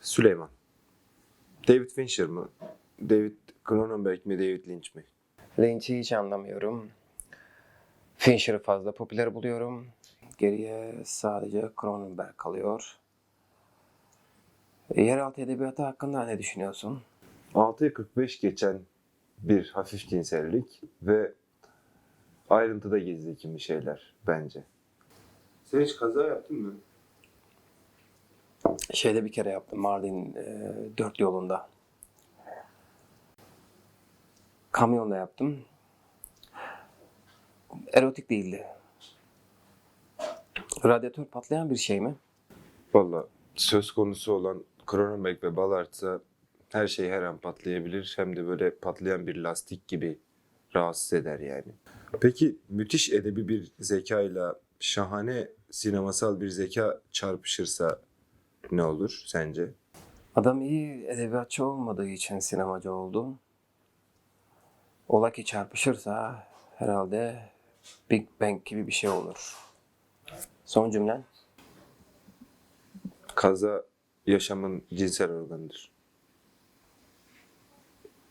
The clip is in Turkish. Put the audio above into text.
Süleyman. David Fincher mı? David Cronenberg mi? David Lynch mi? Lynch'i hiç anlamıyorum. Fincher'ı fazla popüler buluyorum. Geriye sadece Cronenberg kalıyor. Yeraltı edebiyatı hakkında ne düşünüyorsun? 6'ya 45 geçen bir hafif cinsellik ve ayrıntıda gizli kimi şeyler bence. Sen hiç kaza yaptın mı? Şeyde bir kere yaptım Mardin e, dört yolunda. Kamyonla yaptım. Erotik değildi. Radyatör patlayan bir şey mi? Valla söz konusu olan Cronenberg ve Ballard'sa her şey her an patlayabilir. Hem de böyle patlayan bir lastik gibi rahatsız eder yani. Peki müthiş edebi bir zekayla şahane sinemasal bir zeka çarpışırsa ne olur sence? Adam iyi edebiyatçı olmadığı için sinemacı oldu. Ola ki çarpışırsa herhalde Big Bang gibi bir şey olur. Son cümlen. Kaza yaşamın cinsel organıdır.